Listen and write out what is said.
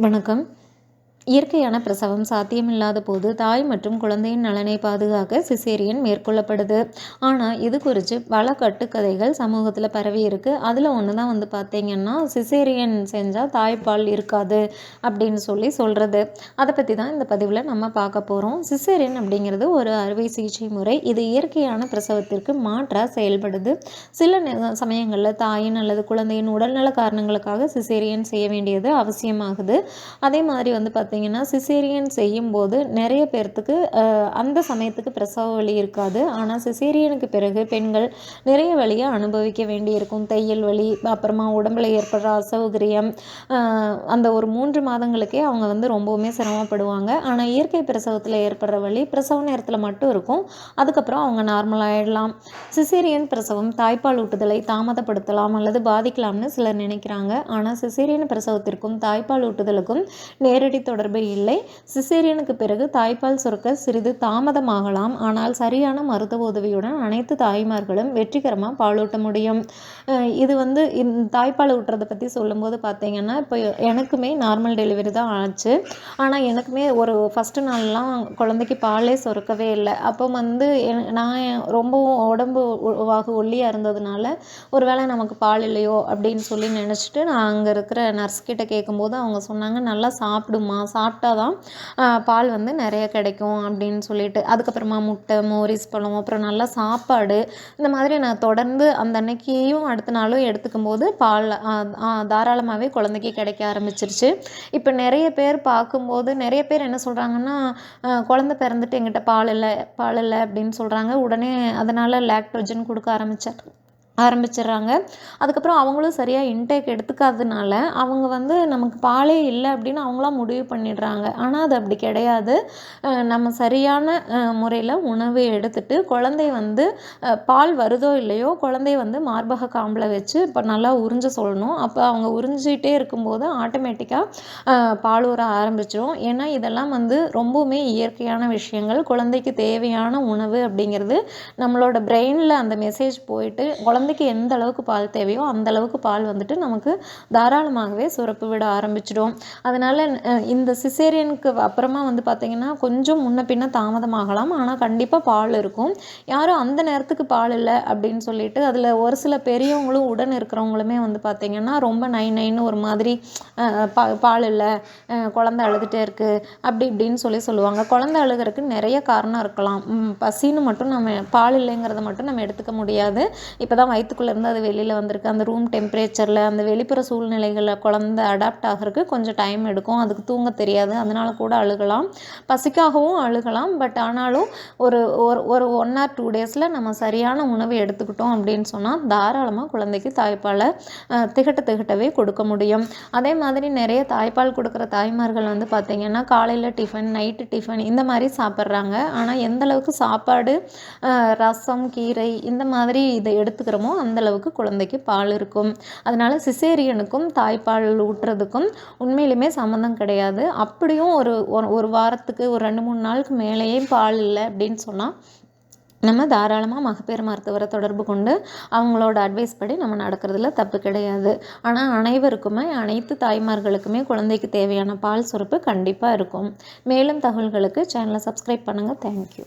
வணக்கம். இயற்கையான பிரசவம் சாத்தியமில்லாத போது தாய் மற்றும் குழந்தையின் நலனை பாதுகாக்க சிசேரியன் மேற்கொள்ளப்படுது. ஆனால் இது குறித்து பல கட்டுக்கதைகள் சமூகத்தில் பரவி இருக்குது அதில் ஒன்று தான் வந்து பார்த்தீங்கன்னா சிசேரியன் செஞ்சால் தாய்ப்பால் இருக்காது அப்படின்னு சொல்லி சொல்கிறது அதை பற்றி தான் இந்த பதிவில் நம்ம பார்க்க போகிறோம் சிசேரியன் அப்படிங்கிறது ஒரு அறுவை சிகிச்சை முறை. இது இயற்கையான பிரசவத்திற்கு மாற்றாக செயல்படுது. சில சமயங்களில் தாயின் அல்லது குழந்தையின் உடல்நல காரணங்களுக்காக சிசேரியன் செய்ய வேண்டியது அவசியமாகுது. அதே மாதிரி வந்து பார்த்து பார்த்திங்கன்னா சிசேரியன் செய்யும்போது நிறைய பேர்த்துக்கு அந்த சமயத்துக்கு பிரசவ வலி இருக்காது. ஆனால் சிசேரியனுக்கு பிறகு பெண்கள் நிறைய வழியை அனுபவிக்க வேண்டியிருக்கும். தையல் வலி அப்புறமா உடம்புல ஏற்படுற அசௌகரியம் அந்த ஒரு மூன்று மாதங்களுக்கே அவங்க வந்து ரொம்பவுமே சிரமப்படுவாங்க. ஆனால் இயற்கை பிரசவத்தில் ஏற்படுற வலி பிரசவ நேரத்தில் மட்டும் இருக்கும். அதுக்கப்புறம் அவங்க நார்மலாகிடலாம் சிசேரியன் பிரசவம் தாய்ப்பால் ஊட்டுதலை தாமதப்படுத்தலாம் அல்லது பாதிக்கலாம்னு சிலர் நினைக்கிறாங்க. ஆனால் சிசேரியன் பிரசவத்திற்கும் தாய்ப்பால் ஊட்டுதலுக்கும் நேரடி தொடர் தொடர்பு இல்லை. சிசேரியனுக்கு பிறகு தாய்ப்பால் சுரக்க சிறிது தாமதமாகலாம். ஆனால் சரியான மருத்துவ உதவியுடன் அனைத்து தாய்மார்களும் வெற்றிகரமாக பாலூட்ட முடியும். இது வந்து தாய்ப்பால் ஊட்டுறதை பற்றி சொல்லும்போது பார்த்தீங்கன்னா இப்போ எனக்குமே நார்மல் டெலிவரி தான் ஆச்சு. ஆனால் எனக்குமே ஒரு ஃபஸ்ட்டு நாள்லாம் குழந்தைக்கு பாலே சுரக்கவே இல்லை. அப்போ வந்து நான் ரொம்பவும் உடம்பு வாகு ஒல்லியாக இருந்ததுனால ஒரு வேளை நமக்கு பால் இல்லையோ அப்படின்னு சொல்லி நினச்சிட்டு நான் அங்கே இருக்கிற நர்ஸ் கிட்ட கேட்கும்போது அவங்க சொன்னாங்க நல்லா சாப்பிடுமா சாப்பிட்டா தான் பால் வந்து நிறைய கிடைக்கும் அப்படின்னு சொல்லிட்டு அதுக்கப்புறமா முட்டை மோரிஸ் பழம் அப்புறம் நல்லா சாப்பாடு இந்த மாதிரி நான் தொடர்ந்து அந்த அன்னைக்கியும் அடுத்த நாளும் எடுத்துக்கும் போது பால் தாராளமாகவே குழந்தைக்கு கிடைக்க ஆரம்பிச்சிருச்சு. இப்போ நிறைய பேர் பார்க்கும்போது நிறைய பேர் என்ன சொல்கிறாங்கன்னா குழந்த பிறந்துட்டு எங்கிட்ட பால் இல்லை பால் இல்லை அப்படின்னு சொல்கிறாங்க உடனே அதனால் லாக்டோஜன் கொடுக்க ஆரம்பித்தார் ஆரம்பிச்சிடுறாங்க. அதுக்கப்புறம் அவங்களும் சரியாக இன்டேக் எடுத்துக்காததுனால அவங்க வந்து நமக்கு பாலே இல்லை அப்படின்னு அவங்களாம் முடிவு பண்ணிடுறாங்க. ஆனால் அது அப்படி கிடையாது. நம்ம சரியான முறையில் உணவு எடுத்துட்டு குழந்தை வந்து பால் வருதோ இல்லையோ குழந்தை வந்து மார்பக காம்பில் வச்சு இப்போ நல்லா உறிஞ்ச சொல்லணும். அப்போ அவங்க உறிஞ்சிட்டே இருக்கும்போது ஆட்டோமேட்டிக்காக பால் ஊற ஆரம்பிச்சிடும் ஏன்னா இதெல்லாம் வந்து ரொம்பவுமே இயற்கையான விஷயங்கள். குழந்தைக்கு தேவையான உணவு அப்படிங்கிறது நம்மளோட பிரெயினில் அந்த மெசேஜ் போயிட்டு குழந்தை குழந்தைக்கு எந்த அளவுக்கு பால் தேவையோ அந்த அளவுக்கு பால் வந்துட்டு நமக்கு தாராளமாகவே சுரப்பு விட ஆரம்பிச்சிடும். அதனால் இந்த சிசேரியனுக்கு அப்புறமா வந்து பார்த்திங்கன்னா கொஞ்சம் முன்ன பின்ன தாமதமாகலாம். ஆனால் கண்டிப்பாக பால் இருக்கும். யாரும் அந்த நேரத்துக்கு பால் இல்லை அப்படின்னு சொல்லிட்டு அதில் ஒரு சில பெரியவங்களும் உடன் இருக்கிறவங்களுமே வந்து பார்த்திங்கன்னா ரொம்ப நை நைன்னு ஒரு மாதிரி பா பால் இல்லை குழந்த அழுதுகிட்டே இருக்குது அப்படி இப்படின்னு சொல்லி சொல்லுவாங்க. குழந்த அழுகிறதுக்கு நிறைய காரணம் இருக்கலாம். பசின்னு மட்டும் நம்ம பால் இல்லைங்கிறத மட்டும் நம்ம எடுத்துக்க முடியாது. இப்போ தான் வயிற்றுக்குள்ளேருந்து அது வெளியில் வந்திருக்கு. அந்த ரூம் டெம்பரேச்சரில் அந்த வெளிப்புற சூழ்நிலைகளில் குழந்த அடாப்ட் ஆகிறதுக்கு கொஞ்சம் டைம் எடுக்கும். அதுக்கு தூங்க தெரியாது. அதனால் கூட அழுகலாம். பசிக்காகவும் அழுகலாம். பட் ஆனாலும் ஒரு ஒரு ஒரு ஒன் ஆர் டூ டேஸில் நம்ம சரியான உணவு எடுத்துக்கிட்டோம் அப்படின்னு சொன்னால் தாராளமாக குழந்தைக்கு தாய்ப்பாலை திகட்ட திகட்டவே கொடுக்க முடியும். அதே மாதிரி நிறைய தாய்ப்பால் கொடுக்குற தாய்மார்கள் வந்து பார்த்திங்கன்னா காலையில் டிஃபன் நைட்டு டிஃபன் இந்த மாதிரி சாப்பிட்றாங்க. ஆனால் எந்தளவுக்கு சாப்பாடு ரசம் கீரை இந்த மாதிரி இதை எடுத்துக்கிறோம் அந்த அந்தளவுக்கு குழந்தைக்கு பால் இருக்கும். அதனால் சிசேரியனுக்கும் தாய்ப்பால் ஊட்டுறதுக்கும் உண்மையிலுமே சம்மந்தம் கிடையாது. அப்படியும் ஒரு ஒரு வாரத்துக்கு ஒரு ரெண்டு மூணு நாளுக்கு மேலேயே பால் இல்லை அப்படின்னு சொன்னால் நம்ம தாராளமாக மகப்பேறு மருத்துவரை தொடர்பு கொண்டு அவங்களோட அட்வைஸ் படி நம்ம நடக்கிறதுல தப்பு கிடையாது. ஆனால் அனைவருக்குமே அனைத்து தாய்மார்களுக்குமே குழந்தைக்கு தேவையான பால் சுரப்பு கண்டிப்பாக இருக்கும். மேலும் தகவல்களுக்கு சேனலை சப்ஸ்கிரைப் பண்ணுங்கள் தேங்க்யூ